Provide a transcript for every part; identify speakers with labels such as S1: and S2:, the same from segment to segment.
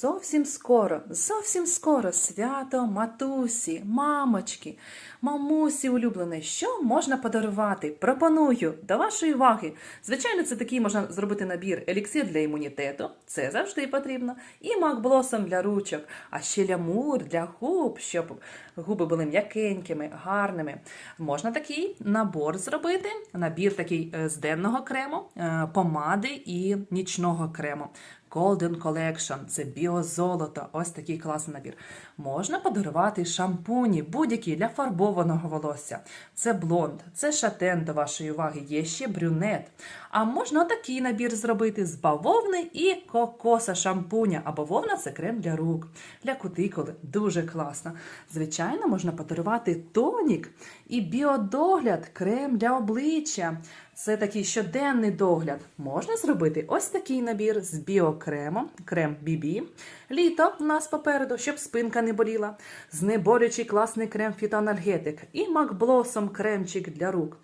S1: Зовсім скоро, зовсім скоро свято матусі, мамочки, мамусі улюбленої. Що можна подарувати? Пропоную до вашої уваги. Звичайно, це такий можна зробити набір еліксир для імунітету. Це завжди потрібно. І макблосом для ручок, а ще лямур для губ, щоб губи були м'якенькими, гарними. Можна такий набор зробити. Набір такий е, з денного крему, е, помади і нічного крему. Golden Collection – це біозолото. Ось такий класний набір. Можна подарувати шампуні, будь-які для фарбованого волосся. Це блонд, це шатен до вашої уваги, є ще брюнет. А можна такий набір зробити з бавовни і кокоса шампуня. А бавовна це крем для рук, для кутикули. Дуже класно. Звичайно, можна подарувати тонік і біодогляд, крем для обличчя. Це такий щоденний догляд. Можна зробити ось такий набір з біокремом, крем BB. Літо у нас попереду, щоб спинка не боліла. Знеболючий класний крем фітоанальгетик і макблосом кремчик для рук.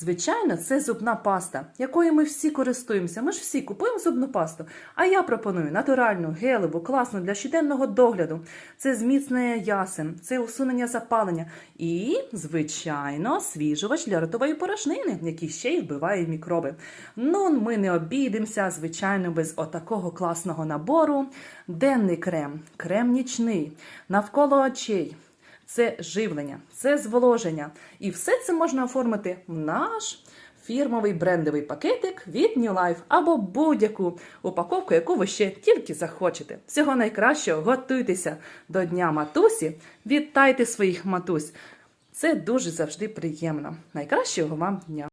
S1: Звичайно, це зубна паста, якою ми всі користуємося. Ми ж всі купуємо зубну пасту. А я пропоную натуральну, гелеву, класну для щоденного догляду. Це зміцнення ясен, це усунення запалення і, звичайно, свіжувач для ротової порошнини, який ще й вбиває мікроби. Ну, ми не обійдемося, звичайно, без отакого класного набору. Денний крем, крем нічний, навколо очей. Це живлення, це зволоження. І все це можна оформити в наш фірмовий брендовий пакетик від New Life або будь-яку упаковку, яку ви ще тільки захочете. Всього найкращого, готуйтеся до Дня матусі, вітайте своїх матусь. Це дуже завжди приємно. Найкращого вам дня!